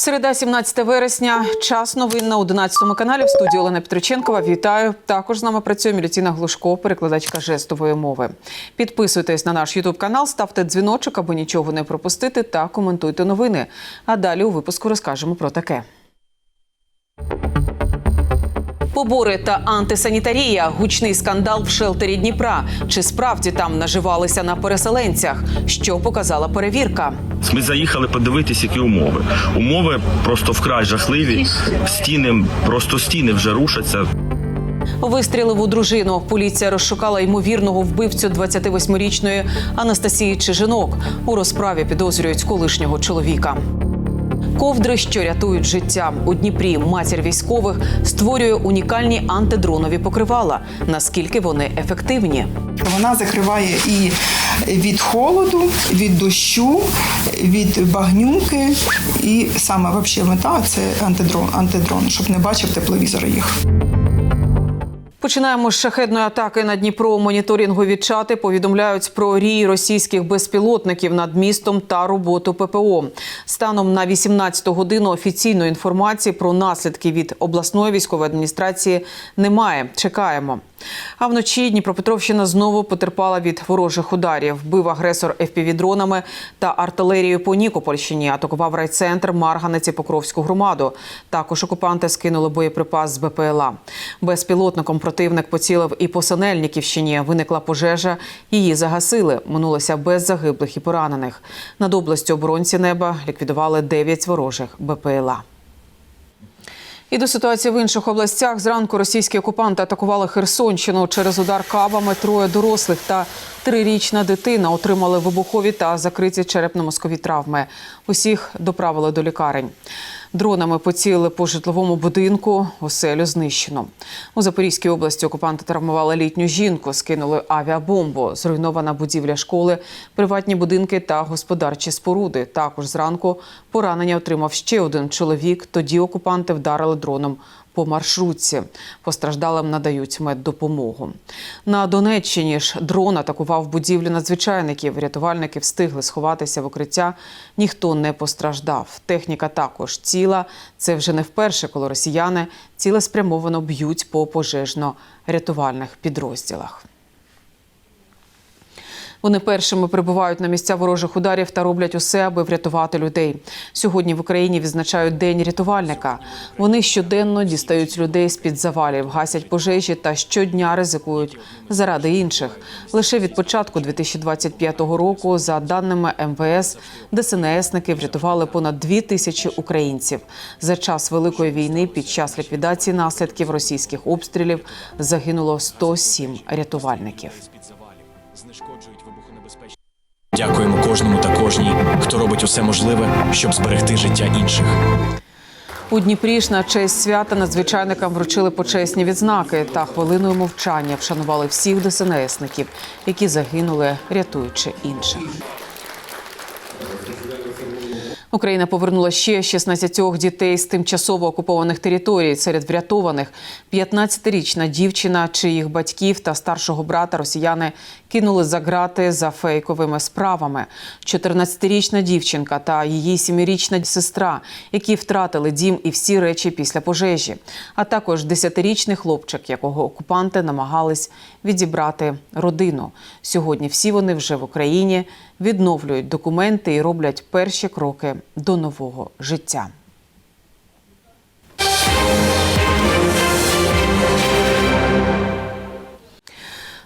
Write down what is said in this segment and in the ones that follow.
Середа, 17 вересня. Час новин на 11 каналі. В студії Олена Петриченкова. Вітаю. Також з нами працює Мілітіна Глушко, перекладачка жестової мови. Підписуйтесь на наш Ютуб канал, ставте дзвіночок, аби нічого не пропустити, та коментуйте новини. А далі у випуску розкажемо про таке. Побори та антисанітарія, гучний скандал в шелтері Дніпра. Чи справді там наживалися на переселенцях? Що показала перевірка? Ми заїхали подивитись, які умови. Умови просто вкрай жахливі. Стіни, просто стіни вже рушаться. Вистрілив у дружину. Поліція розшукала ймовірного вбивцю 28-річної Анастасії Чижинок. У розправі підозрюють колишнього чоловіка. Ковдри, що рятують життя у Дніпрі. Матір військових створює унікальні антидронові покривала. Наскільки вони ефективні? Вона закриває і від холоду, від дощу, від багнюки. І саме взагалі мета це антидрон, антидрон, щоб не бачив тепловізор їх. Починаємо з шахедної атаки на Дніпро. Моніторингові чати повідомляють про рій російських безпілотників над містом та роботу ППО. Станом на 18 годину офіційної інформації про наслідки від обласної військової адміністрації немає. Чекаємо. А вночі Дніпропетровщина знову потерпала від ворожих ударів. Бив агресор ФПВ-дронами та артилерією по Нікопольщині. Атакував райцентр, Марганець і Покровську громаду. Також окупанти скинули боєприпас з БПЛА. Безпілотником противник поцілив і по Синельниківщині. Виникла пожежа. Її загасили. Минулося без загиблих і поранених. Над областю оборонці неба ліквідували 9 ворожих БПЛА. І до ситуації в інших областях зранку російські окупанти атакували Херсонщину через удар кабами. Троє дорослих та трирічна дитина отримали вибухові та закриті черепно-мозкові травми. Усіх доправили до лікарень. Дронами поцілили по житловому будинку. Оселю знищено. У Запорізькій області окупанти травмували літню жінку, скинули авіабомбу. Зруйнована будівля школи, приватні будинки та господарчі споруди. Також зранку поранення отримав ще один чоловік. Тоді окупанти вдарили дроном по маршрутці. Постраждалим надають меддопомогу. На Донеччині ж дрон атакував будівлю надзвичайників. Рятувальники встигли сховатися в укриття. Ніхто не постраждав. Техніка також ціла. Це вже не вперше, коли росіяни цілеспрямовано б'ють по пожежно-рятувальних підрозділах. Вони першими прибувають на місця ворожих ударів та роблять усе, аби врятувати людей. Сьогодні в Україні відзначають День рятувальника. Вони щоденно дістають людей з під завалів, гасять пожежі та щодня ризикують заради інших. Лише від початку 2025 року, за даними МВС, ДСНСники врятували понад дві тисячі українців. За час великої війни під час ліквідації наслідків російських обстрілів загинуло 107 рятувальників. Дякуємо кожному та кожній, хто робить усе можливе, щоб зберегти життя інших. У Дніпрі ж на честь свята надзвичайникам вручили почесні відзнаки та хвилиною мовчання вшанували всіх ДСНСників, які загинули, рятуючи інших. Україна повернула ще 16 дітей з тимчасово окупованих територій. Серед врятованих 15-річна дівчина, чиїх батьків та старшого брата росіяни кинули за грати за фейковими справами. 14-річна дівчинка та її 7-річна сестра, які втратили дім і всі речі після пожежі. А також 10-річний хлопчик, якого окупанти намагались відібрати родину. Сьогодні всі вони вже в Україні відновлюють документи і роблять перші кроки до нового життя.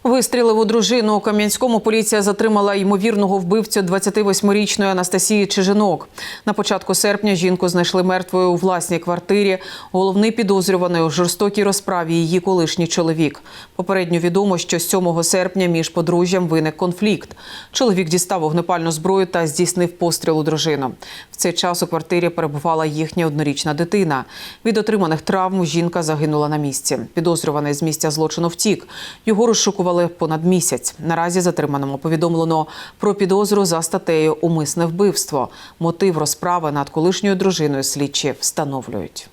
Вистрілив у дружину у Кам'янському. Поліція затримала ймовірного вбивцю 28-річної Анастасії Чижинок. На початку серпня жінку знайшли мертвою у власній квартирі. Головний підозрюваний у жорстокій розправі її колишній чоловік. Попередньо відомо, що 7 серпня між подружжям виник конфлікт. Чоловік дістав вогнепальну зброю та здійснив постріл у дружину. В цей час у квартирі перебувала їхня однорічна дитина. Від отриманих травм жінка загинула на місці. Підозрюваний з місця злочину втік. Його розшукували понад місяць. Наразі затриманому повідомлено про підозру за статтею Умисне вбивство. Мотив розправи над колишньою дружиною слідчі встановлюють.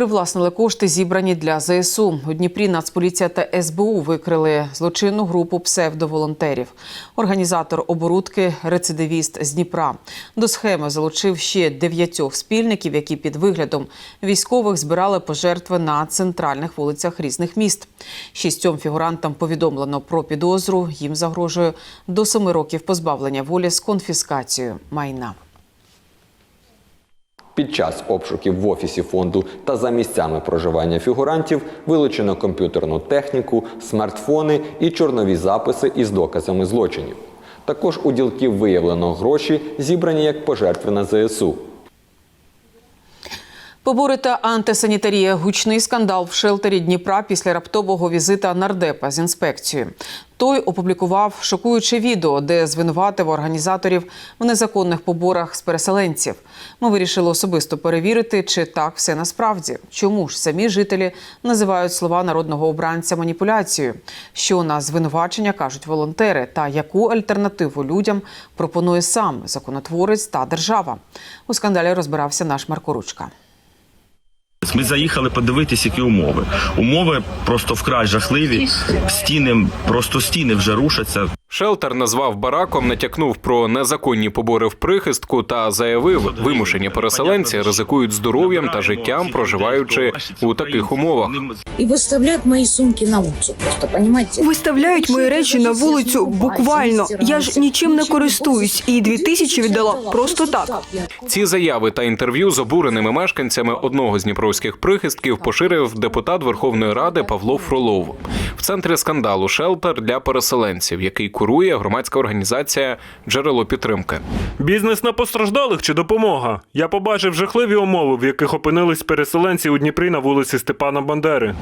Привласнили кошти, зібрані для ЗСУ. У Дніпрі Нацполіція та СБУ викрили злочинну групу псевдоволонтерів. Організатор оборудки рецидивіст з Дніпра. До схеми залучив ще дев'ятьох спільників, які під виглядом військових збирали пожертви на центральних вулицях різних міст. Шістьом фігурантам повідомлено про підозру. Їм загрожує до семи років позбавлення волі з конфіскацією майна. Під час обшуків в офісі фонду та за місцями проживання фігурантів вилучено комп'ютерну техніку, смартфони і чорнові записи із доказами злочинів. Також у ділків виявлено гроші, зібрані як пожертви на ЗСУ. Побори та антисанітарія гучний скандал в шелтері Дніпра після раптового візита нардепа з інспекцією. Той опублікував шокуюче відео, де звинуватив організаторів в незаконних поборах з переселенців. Ми вирішили особисто перевірити, чи так все насправді. Чому ж самі жителі називають слова народного обранця маніпуляцією? Що на звинувачення кажуть волонтери, та яку альтернативу людям пропонує сам законотворець та держава? У скандалі розбирався наш Марко Ручка. Ми заїхали подивитись, які умови. Умови просто вкрай жахливі. Стіни, просто стіни вже рушаться. Шелтер назвав бараком, натякнув про незаконні побори в прихистку та заявив, вимушені переселенці ризикують здоров'ям та життям, проживаючи у таких умовах. и выставляют мои сумки на улицу. Просто понимаете? Виставляють мої речі на вулицю буквально. Я ж нічим не користуюсь, і дві тисячі віддала просто так. Ці заяви та інтерв'ю з обуреними мешканцями одного з дніпровських прихистків поширив депутат Верховної Ради Павло Фролов. В центрі скандалу шелтер для переселенців, який курує громадська організація Джерело підтримки. Бізнес на постраждалих чи допомога? Я побачив жахливі умови, в яких опинились переселенці у Дніпрі на вулиці Степана Бандери.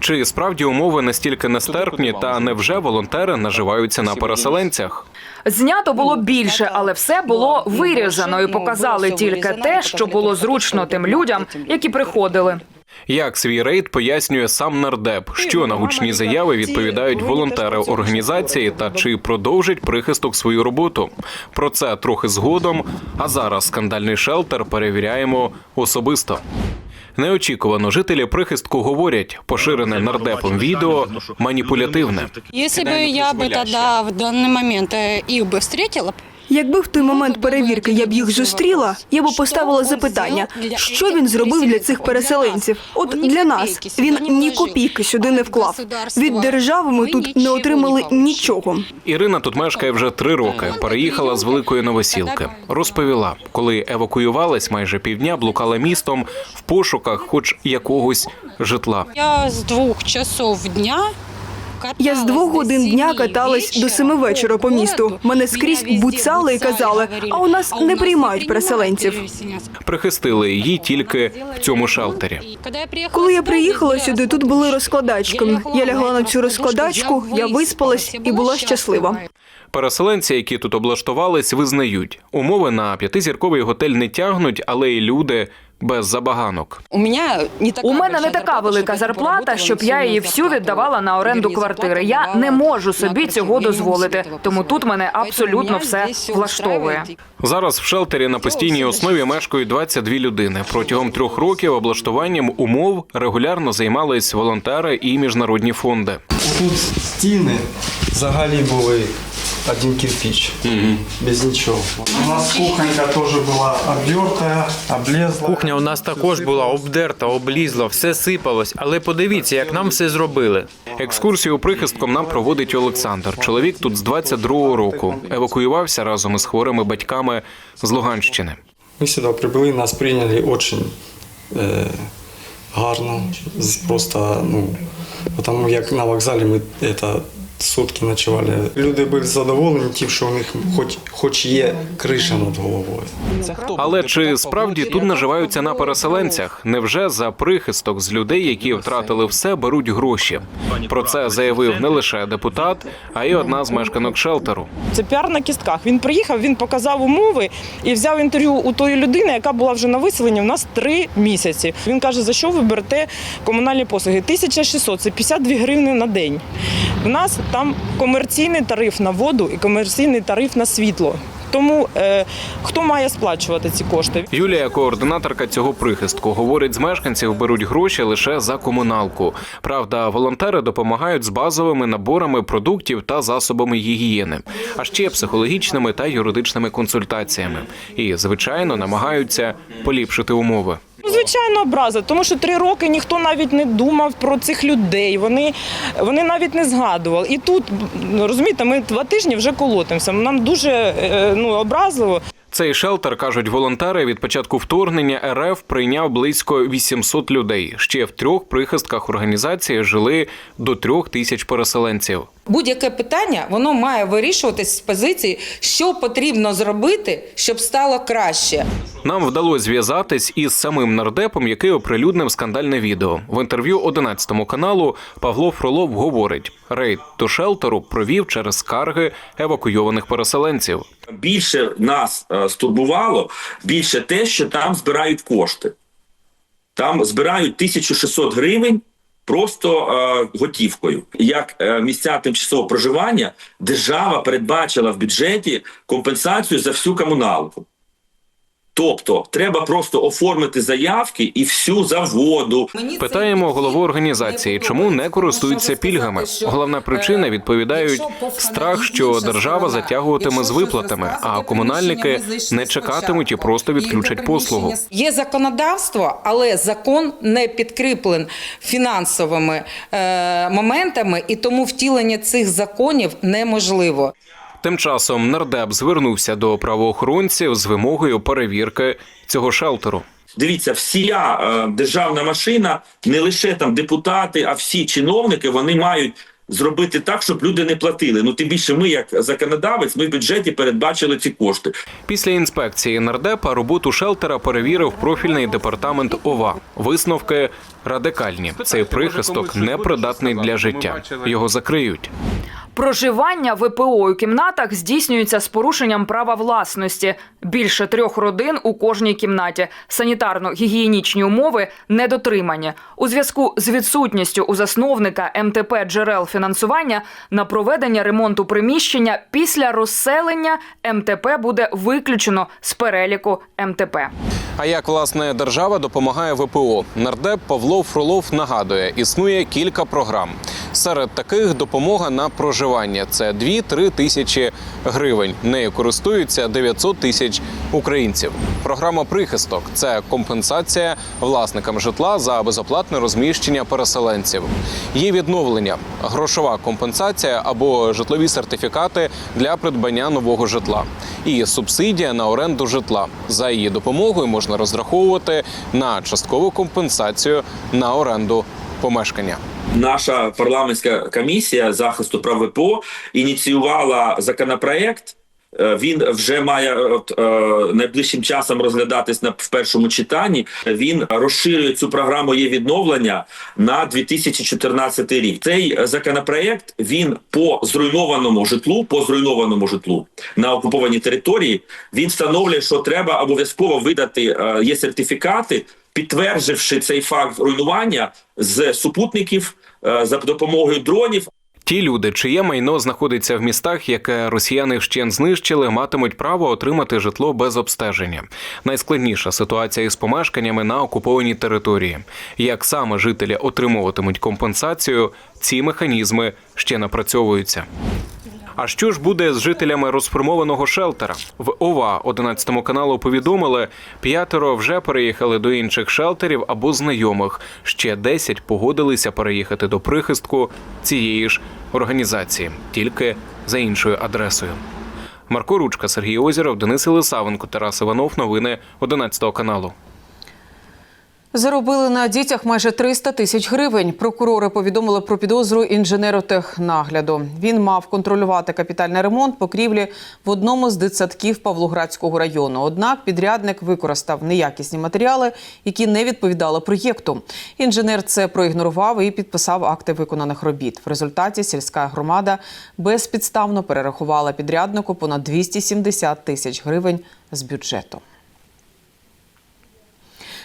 Чи справді умови настільки нестерпні, та невже волонтери наживаються на переселенцях? Знято було більше, але все було вирізано і показали тільки те, що було зручно тим людям, які приходили. Як свій рейд пояснює сам нардеп, що на гучні заяви відповідають волонтери організації та чи продовжить прихисток свою роботу? Про це трохи згодом. А зараз скандальний шелтер перевіряємо особисто. Неочікувано жителі прихистку говорять, поширене нардепом відео маніпулятивне. Если бы я бы тогда в данный момент э, их бы встретила, Якби в той момент перевірки я б їх зустріла, я б поставила запитання, що він зробив для цих переселенців. От для нас він ні копійки сюди не вклав. Від держави ми тут не отримали нічого. Ірина тут мешкає вже три роки. Переїхала з великої новосілки. Розповіла, коли евакуювалась, майже півдня блукала містом в пошуках, хоч якогось житла. я с двух часов дня Я з двох годин дня каталась до семи вечора по місту. Мене скрізь буцали і казали, а у нас не приймають переселенців. Прихистили її тільки в цьому шелтері. Коли я приїхала сюди, тут були розкладачки. Я лягла на цю розкладачку, я виспалась і була щаслива. Переселенці, які тут облаштувались, визнають, умови на п'ятизірковий готель не тягнуть, але й люди без забаганок. У меня не У мене не така велика зарплата, щоб я її всю віддавала на оренду квартири. Я не можу собі цього дозволити, тому тут мене абсолютно все влаштовує. Зараз в шелтері на постійній основі мешкають 22 людини. Протягом трьох років облаштуванням умов регулярно займались волонтери і міжнародні фонди. Тут стіни взагалі були один кирпич, без нічого. У нас кухонька теж була обдерта, облезла. Кухня у нас також була обдерта, облізла, все сипалось. Але подивіться, як нам все зробили. Екскурсію прихистком нам проводить Олександр. Чоловік тут з 22-го року. Евакуювався разом із хворими батьками з Луганщини. Ми сюди прибули, нас прийняли дуже е, гарно, просто, ну, тому як на вокзалі ми це, сутки ночували. Люди були задоволені тим, що у них хоч, хоч є криша над головою. Але чи справді тут наживаються на переселенцях? Невже за прихисток з людей, які втратили все, беруть гроші? Про це заявив не лише депутат, а й одна з мешканок шелтеру. Це піар на кістках. Він приїхав, він показав умови і взяв інтерв'ю у тої людини, яка була вже на виселенні. У нас три місяці. Він каже, за що ви берете комунальні послуги? 1600 – це 52 гривни на день. У нас там комерційний тариф на воду і комерційний тариф на світло. Тому е, хто має сплачувати ці кошти? Юлія, координаторка цього прихистку, говорить, з мешканців беруть гроші лише за комуналку. Правда, волонтери допомагають з базовими наборами продуктів та засобами гігієни, а ще психологічними та юридичними консультаціями. І, звичайно, намагаються поліпшити умови. Ну, Звичайно, образа, тому що три роки ніхто навіть не думав про цих людей. Вони, вони навіть не згадували. І тут ну, розумієте, ми два тижні вже колотимося. Нам дуже е, ну, образливо. Цей шелтер, кажуть волонтери, від початку вторгнення РФ прийняв близько 800 людей. Ще в трьох прихистках організації жили до трьох тисяч переселенців. Будь-яке питання воно має вирішуватись з позиції, що потрібно зробити, щоб стало краще. Нам вдалося зв'язатись із самим нардепом, який оприлюднив скандальне відео. В інтерв'ю 11 каналу Павло Фролов говорить: рейд до шелтеру провів через скарги евакуйованих переселенців. Більше нас е, стурбувало більше те, що там збирають кошти. Там збирають 1600 гривень просто е, готівкою. Як е, місця тимчасового проживання, держава передбачила в бюджеті компенсацію за всю комуналку. Тобто треба просто оформити заявки і всю за воду. Питаємо голову організації, чому не користуються пільгами. Головна причина відповідають страх, що держава затягуватиме з виплатами, а комунальники не чекатимуть і просто відключать послугу. Є законодавство, але закон не підкріплен фінансовими е, моментами, і тому втілення цих законів неможливо. Тим часом нардеп звернувся до правоохоронців з вимогою перевірки цього шелтеру. Дивіться, вся е, державна машина, не лише там депутати, а всі чиновники, вони мають зробити так, щоб люди не платили. Ну тим більше, ми, як законодавець, ми в бюджеті передбачили ці кошти. Після інспекції нардепа роботу шелтера перевірив профільний департамент ОВА. Висновки радикальні. Цей прихисток непридатний для життя. Його закриють. Проживання ВПО у кімнатах здійснюється з порушенням права власності. Більше трьох родин у кожній кімнаті. Санітарно-гігієнічні умови недотримані. У зв'язку з відсутністю у засновника МТП джерел фінансування на проведення ремонту приміщення після розселення МТП буде виключено з переліку МТП. А як власне держава допомагає ВПО? Нардеп Павло Фролов нагадує, існує кілька програм. Серед таких допомога на проживання це 2-3 тисячі гривень. Нею користуються 900 тисяч українців. Програма прихисток це компенсація власникам житла за безоплатне розміщення переселенців. Є відновлення, грошова компенсація або житлові сертифікати для придбання нового житла. І субсидія на оренду житла. За її допомогою можна розраховувати на часткову компенсацію на оренду помешкання. Наша парламентська комісія захисту прав ВПО ініціювала законопроект. Е, Він вже має от, е, найближчим часом розглядатись на в першому читанні. Він розширює цю програму є відновлення на 2014 рік. Цей законопроект він по зруйнованому житлу, по зруйнованому житлу на окупованій території. Він встановлює, що треба обов'язково видати е, є сертифікати, підтвердживши цей факт руйнування з супутників е, за допомогою дронів. Ті люди, чиє майно знаходиться в містах, яке росіяни вщен знищили, матимуть право отримати житло без обстеження. Найскладніша ситуація із помешканнями на окупованій території. Як саме жителі отримуватимуть компенсацію, ці механізми ще напрацьовуються. А що ж буде з жителями розформованого шелтера? В ОВА 11 каналу повідомили, п'ятеро вже переїхали до інших шелтерів або знайомих. Ще 10 погодилися переїхати до прихистку цієї ж організації, тільки за іншою адресою. Марко Ручка, Сергій Озіров, Денис Елисавенко, Тарас Іванов. Новини 11 каналу. Заробили на дітях майже 300 тисяч гривень. Прокурори повідомили про підозру інженеру технагляду. Він мав контролювати капітальний ремонт покрівлі в одному з дитсадків Павлоградського району. Однак підрядник використав неякісні матеріали, які не відповідали проєкту. Інженер це проігнорував і підписав акти виконаних робіт. В результаті сільська громада безпідставно перерахувала підряднику понад 270 тисяч гривень з бюджету.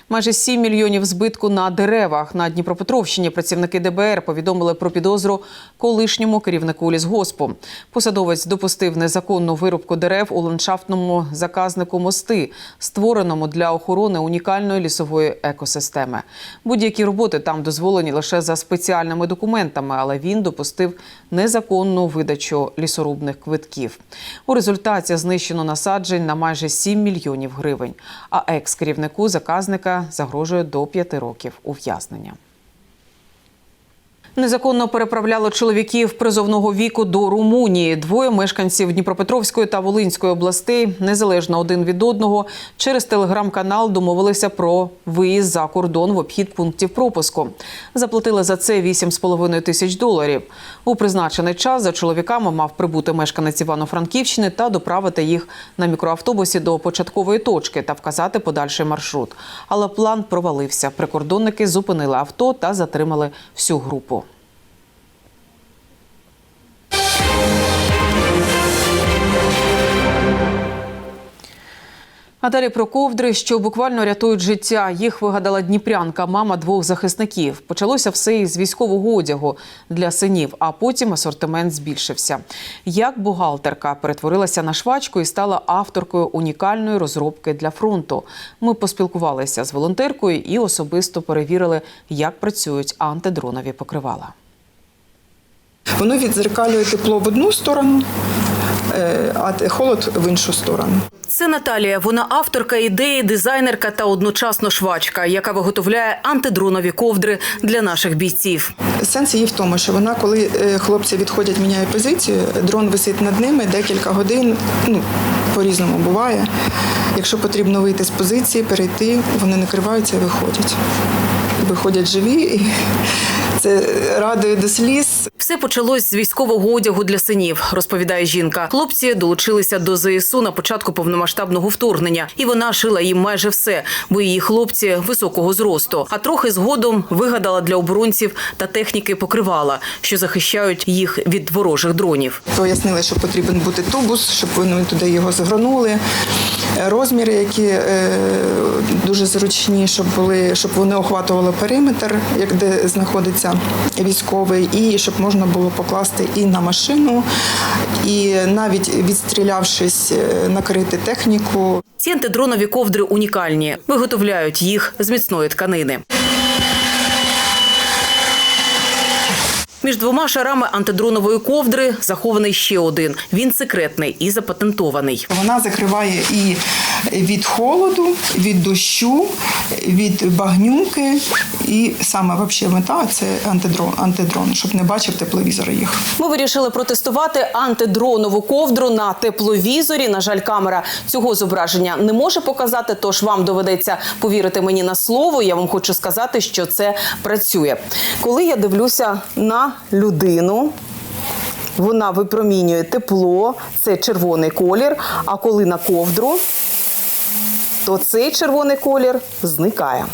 Майже 7 мільйонів збитку на деревах на Дніпропетровщині. Працівники ДБР повідомили про підозру колишньому керівнику лісгоспу. Посадовець допустив незаконну вирубку дерев у ландшафтному заказнику мости, створеному для охорони унікальної лісової екосистеми. Будь-які роботи там дозволені лише за спеціальними документами, але він допустив незаконну видачу лісорубних квитків. У результаті знищено насаджень на майже 7 мільйонів гривень. А екс-керівнику заказника загрожує до п'яти років ув'язнення. Незаконно переправляло чоловіків призовного віку до Румунії. Двоє мешканців Дніпропетровської та Волинської областей незалежно один від одного через телеграм-канал домовилися про виїзд за кордон в обхід пунктів пропуску. Заплатили за це 8,5 тисяч доларів. У призначений час за чоловіками мав прибути мешканець Івано-Франківщини та доправити їх на мікроавтобусі до початкової точки та вказати подальший маршрут. Але план провалився. Прикордонники зупинили авто та затримали всю групу. А далі про ковдри, що буквально рятують життя. Їх вигадала дніпрянка, мама двох захисників. Почалося все із військового одягу для синів, а потім асортимент збільшився. Як бухгалтерка перетворилася на швачку і стала авторкою унікальної розробки для фронту. Ми поспілкувалися з волонтеркою і особисто перевірили, як працюють антидронові покривала. Воно відзеркалює тепло в одну сторону, а холод в іншу сторону. Це Наталія. Вона авторка ідеї, дизайнерка та одночасно швачка, яка виготовляє антидронові ковдри для наших бійців. Сенс її в тому, що вона, коли е, хлопці відходять, міняє позицію, дрон висить над ними декілька годин. Ну по-різному буває. Якщо потрібно вийти з позиції, перейти, вони накриваються і виходять. Виходять живі, і це радує до сліз. Все почалось з військового одягу для синів, розповідає жінка. Хлопці долучилися до ЗСУ на початку повномасштабного вторгнення, і вона шила їм майже все, бо її хлопці високого зросту. А трохи згодом вигадала для оборонців та техніки покривала, що захищають їх від ворожих дронів. Пояснили, що потрібен бути тубус, щоб вони туди його згорнули. Розміри, які е, дуже зручні, щоб були, щоб вони охватували периметр, як де знаходиться військовий, і щоб можна було покласти і на машину, і навіть відстрілявшись, е, накрити техніку. Ці антидронові ковдри унікальні. Виготовляють їх з міцної тканини. Між двома шарами антидронової ковдри захований ще один. Він секретний і запатентований. Вона закриває і від холоду, від дощу, від багнюки, і саме вообще мета це антидрон, антидрон, щоб не бачив тепловізор їх. Ми вирішили протестувати антидронову ковдру на тепловізорі. На жаль, камера цього зображення не може показати, тож вам доведеться повірити мені на слово. Я вам хочу сказати, що це працює. Коли я дивлюся на людину. Вона випромінює тепло, це червоний колір. А коли на ковдру, то цей червоний колір зникає.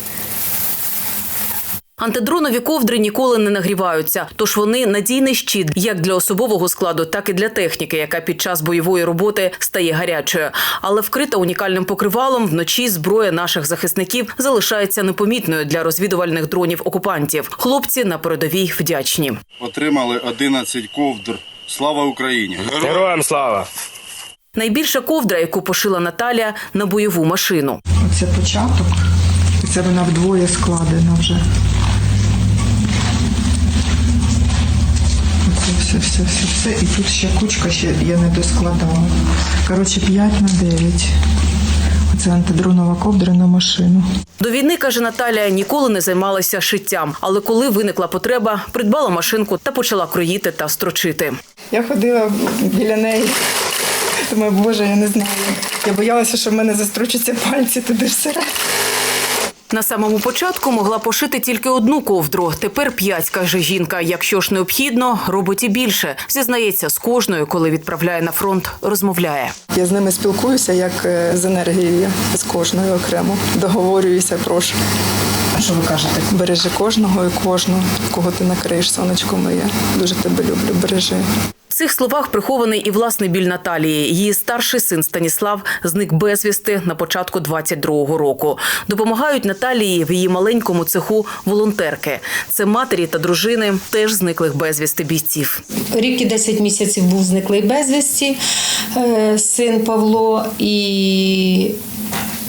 Антидронові ковдри ніколи не нагріваються, тож вони надійний щит як для особового складу, так і для техніки, яка під час бойової роботи стає гарячою. Але вкрита унікальним покривалом вночі зброя наших захисників залишається непомітною для розвідувальних дронів окупантів. Хлопці на передовій вдячні. Отримали 11 ковдр. Слава Україні! Героям слава! Найбільша ковдра, яку пошила Наталя на бойову машину. Оце початок, і це вона вдвоє складена вже. Все, все, все, все. І тут ще кучка, ще я не доскладала. Коротше, 5 на 9. Оце антидронова ковдра на машину. До війни, каже Наталя, ніколи не займалася шиттям, але коли виникла потреба, придбала машинку та почала кроїти та строчити. Я ходила біля неї. Думаю, боже, я не знаю. Я боялася, що в мене застрочаться пальці туди всередину. На самому початку могла пошити тільки одну ковдру. Тепер п'ять, каже жінка. Якщо ж необхідно, робить і більше. Зізнається, з кожною, коли відправляє на фронт, розмовляє. Я з ними спілкуюся як е, з енергією, з кожною окремо. Договорююся, прошу. Що ви кажете? Бережи кожного і кожну, кого ти накриєш, сонечко моє. Дуже тебе люблю, бережи. Цих словах прихований і власний біль Наталії. Її старший син Станіслав зник безвісти на початку 22-го року. Допомагають Наталії в її маленькому цеху волонтерки. Це матері та дружини теж зниклих безвісти бійців. Рік і 10 місяців був зниклий безвісті е, син Павло, і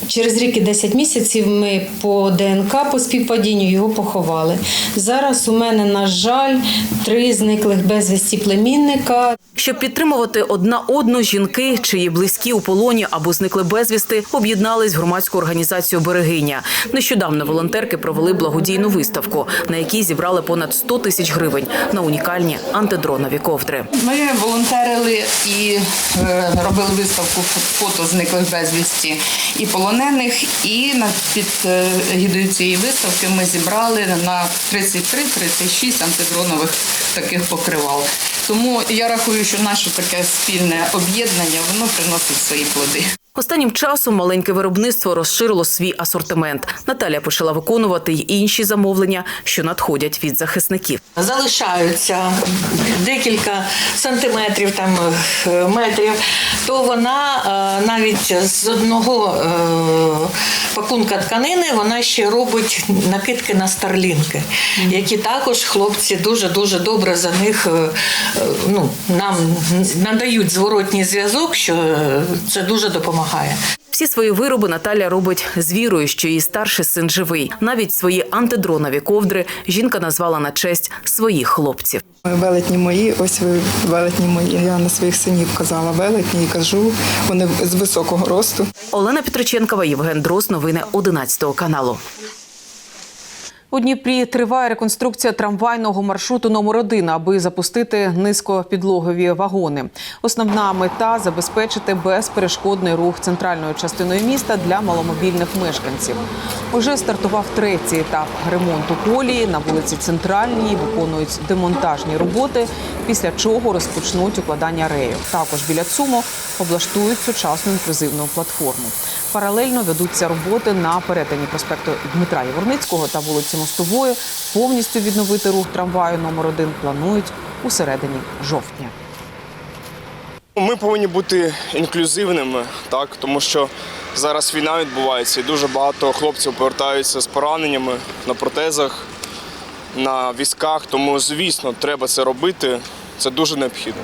через рік і 10 місяців ми по ДНК по співпадінню його поховали. Зараз у мене, на жаль, три зниклих безвісті племінника. Щоб підтримувати одна одну, жінки, чиї близькі у полоні або зникли безвісти, об'єднались в громадську організацію Берегиня. Нещодавно волонтерки провели благодійну виставку, на якій зібрали понад 100 тисяч гривень на унікальні антидронові ковдри. Ми волонтерили і е, робили виставку фото зниклих безвісті і полонених. І під е, гідою цієї виставки ми зібрали на 33-36 антидронових таких покривал. Тому я рахую, що наше таке спільне об'єднання воно приносить свої плоди. Останнім часом маленьке виробництво розширило свій асортимент. Наталя почала виконувати й інші замовлення, що надходять від захисників. залишаються декілька сантиметрів там е, метрів, то вона е, навіть з одного е, пакунка тканини вона ще робить накидки на старлінки, які також хлопці дуже дуже добре за них ну, нам надають зворотній зв'язок, що це дуже допомагає. Всі свої вироби Наталя робить з вірою, що її старший син живий. Навіть свої антидронові ковдри жінка назвала на честь своїх хлопців. Велетні мої, ось ви велетні мої. Я на своїх синів казала велетні і кажу, вони з високого росту. Олена Петриченкова, Євген Дрос. Новини 11 каналу. У Дніпрі триває реконструкція трамвайного маршруту номер 1 аби запустити низькопідлогові вагони. Основна мета забезпечити безперешкодний рух центральною частиною міста для маломобільних мешканців. Уже стартував третій етап ремонту колії на вулиці Центральній. Виконують демонтажні роботи, після чого розпочнуть укладання реїв. Також біля ЦУМу облаштують сучасну інклюзивну платформу. Паралельно ведуться роботи на перетині проспекту Дмитра Яворницького та вулиці Мостової. Повністю відновити рух трамваю номер 1 планують у середині жовтня. Ми повинні бути інклюзивними, так тому що зараз війна відбувається, і дуже багато хлопців повертаються з пораненнями на протезах, на візках. Тому, звісно, треба це робити. Це дуже необхідно.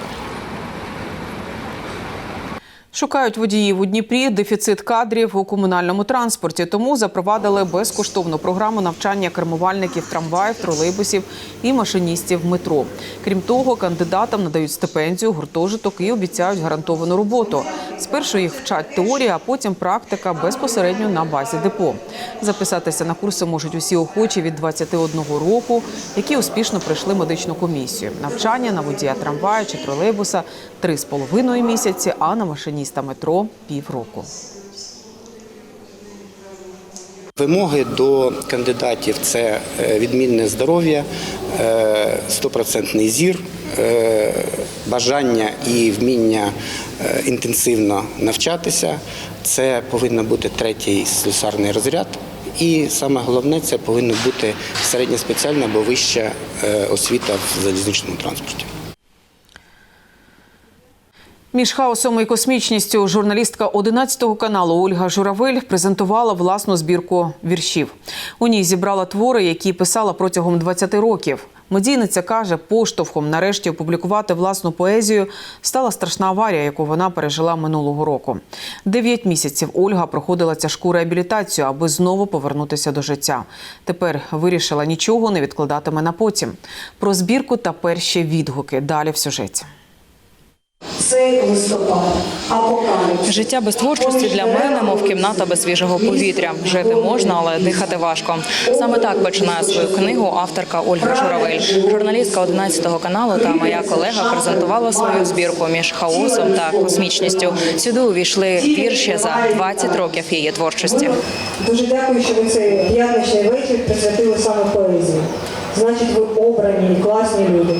Шукають водіїв у Дніпрі дефіцит кадрів у комунальному транспорті. Тому запровадили безкоштовну програму навчання кермувальників трамваїв, тролейбусів і машиністів метро. Крім того, кандидатам надають стипендію, гуртожиток і обіцяють гарантовану роботу. Спершу їх вчать теорія, а потім практика безпосередньо на базі депо. Записатися на курси можуть усі охочі від 21 року, які успішно пройшли медичну комісію. Навчання на водія трамвая чи тролейбуса три з половиною місяці, а на машиніста метро півроку. Вимоги до кандидатів це е, відмінне здоров'я, е, стопроцентний зір, е, бажання і вміння інтенсивно навчатися. Це повинен бути третій слюсарний розряд. І саме головне це повинна бути середня спеціальна або вища освіта в залізничному транспорті. Між хаосом і космічністю журналістка 11 каналу Ольга Журавель презентувала власну збірку віршів. У ній зібрала твори, які писала протягом 20 років. Медійниця каже, поштовхом нарешті опублікувати власну поезію стала страшна аварія, яку вона пережила минулого року. Дев'ять місяців Ольга проходила тяжку реабілітацію, аби знову повернутися до життя. Тепер вирішила нічого не відкладатиме на потім. Про збірку та перші відгуки далі в сюжеті. Листопад. Життя без творчості для мене, мов кімната без свіжого повітря. Жити можна, але дихати важко. Саме так починає свою книгу авторка Ольга Журавель. Журналістка 11 каналу та моя колега презентувала свою збірку між хаосом та космічністю. Сюди увійшли вірші за 20 років її творчості. Дуже дякую, що ви цей п'ятничний вечір присвятили саме поезії. Значить, ви обрані і класні люди.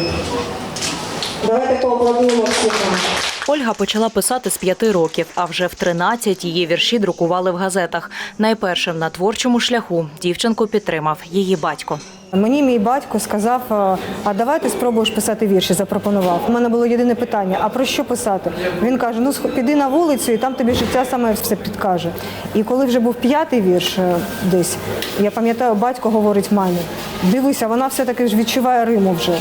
Давайте поаплодуємо всім нам. Ольга почала писати з п'яти років, а вже в 13 її вірші друкували в газетах. Найпершим на творчому шляху дівчинку підтримав її батько. Мені мій батько сказав: а давай ти спробуєш писати вірші. Запропонував. У мене було єдине питання: а про що писати? Він каже: Ну піди на вулицю, і там тобі життя саме все підкаже. І коли вже був п'ятий вірш е, десь, я пам'ятаю, батько говорить мамі: дивися, вона все таки ж відчуває Риму вже.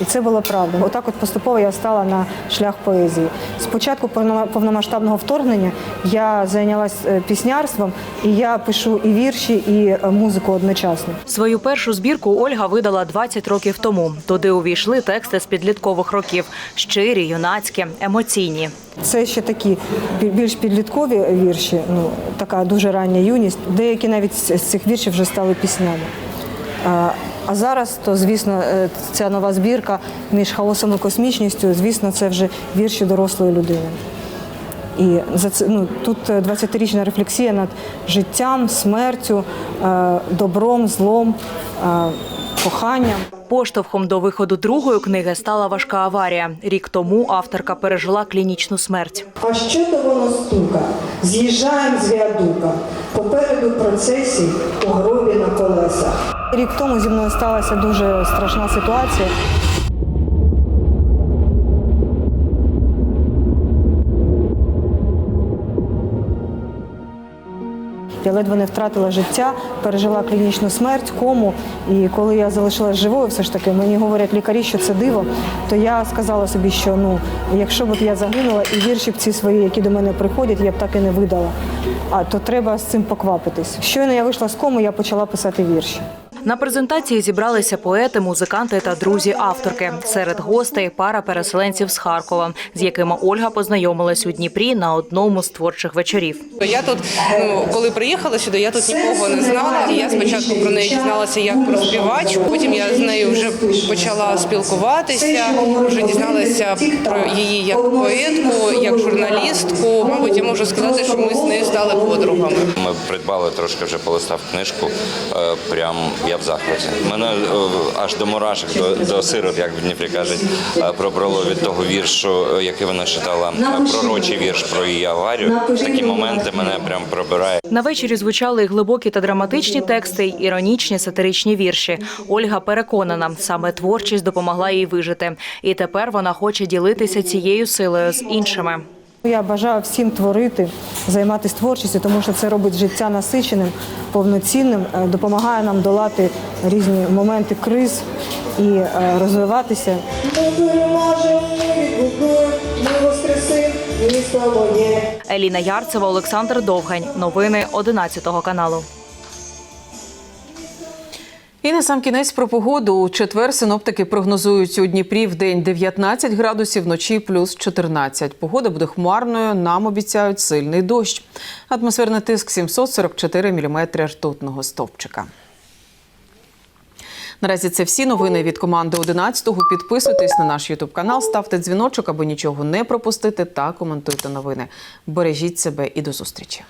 І це було правда. Отак от поступово я стала на шлях поезії. Спочатку повномасштабного вторгнення я зайнялася піснярством, і я пишу і вірші, і е, музику одночасно. Свою першу збірку Ольга видала 20 років тому. Туди увійшли тексти з підліткових років: щирі, юнацькі, емоційні. Це ще такі більш підліткові вірші, ну така дуже рання юність. Деякі навіть з цих віршів вже стали піснями. А, зараз, то звісно, е, ця нова збірка між хаосом і космічністю, звісно, це вже вірші дорослої людини. І за це ну тут е, 20-річна рефлексія над життям, смертю, е, добром, злом, е, коханням. Поштовхом до виходу другої книги стала важка аварія. Рік тому авторка пережила клінічну смерть. А що то воно стука? З'їжджаємо з віадука. Попереду процесі у гробі на колесах. Рік тому зі мною сталася дуже страшна ситуація. Я ледве не втратила життя, пережила клінічну смерть, кому. І коли я залишилась живою, все ж таки мені говорять лікарі, що це диво. То я сказала собі, що ну, якщо б я загинула, і вірші б ці свої, які до мене приходять, я б так і не видала. А то треба з цим поквапитись. Щойно я вийшла з кому, я почала писати вірші. На презентації зібралися поети, музиканти та друзі авторки. Серед гостей пара переселенців з Харкова, з якими Ольга познайомилась у Дніпрі на одному з творчих вечорів. Я тут, ну коли приїхала сюди, я тут нікого не знала. І я спочатку про неї дізналася як про співачку. Потім я з нею вже почала спілкуватися, вже дізналася про її як поетку, як журналістку. Мабуть, я можу сказати, що ми з нею стали подругами. Ми придбали трошки вже полистав книжку. е, Прям я в захваті. Мене е, аж до мурашок, до, до сирот, як в Дніпрі кажуть, е, пробрало від того віршу, е, який вона читала, пророчий вірш про її аварію. Такі моменти мене прям пробирає. На вечорі звучали глибокі та драматичні тексти, іронічні сатиричні вірші. Ольга переконана, саме творчість допомогла їй вижити, і тепер вона хоче ділитися цією силою з іншими. Я бажаю всім творити, займатися творчістю, тому що це робить життя насиченим, повноцінним, е, допомагає нам долати різні моменти криз і е, розвиватися. Еліна Ярцева, Олександр Довгань. Новини 11 каналу. І на сам кінець про погоду. У четвер синоптики прогнозують у Дніпрі в день 19 градусів, вночі плюс 14. Погода буде хмарною. Нам обіцяють сильний дощ. Атмосферний тиск 744 міліметри ртутного стовпчика. Наразі це всі новини від команди 11-го. Підписуйтесь на наш Ютуб канал, ставте дзвіночок, аби нічого не пропустити та коментуйте новини. Бережіть себе і до зустрічі.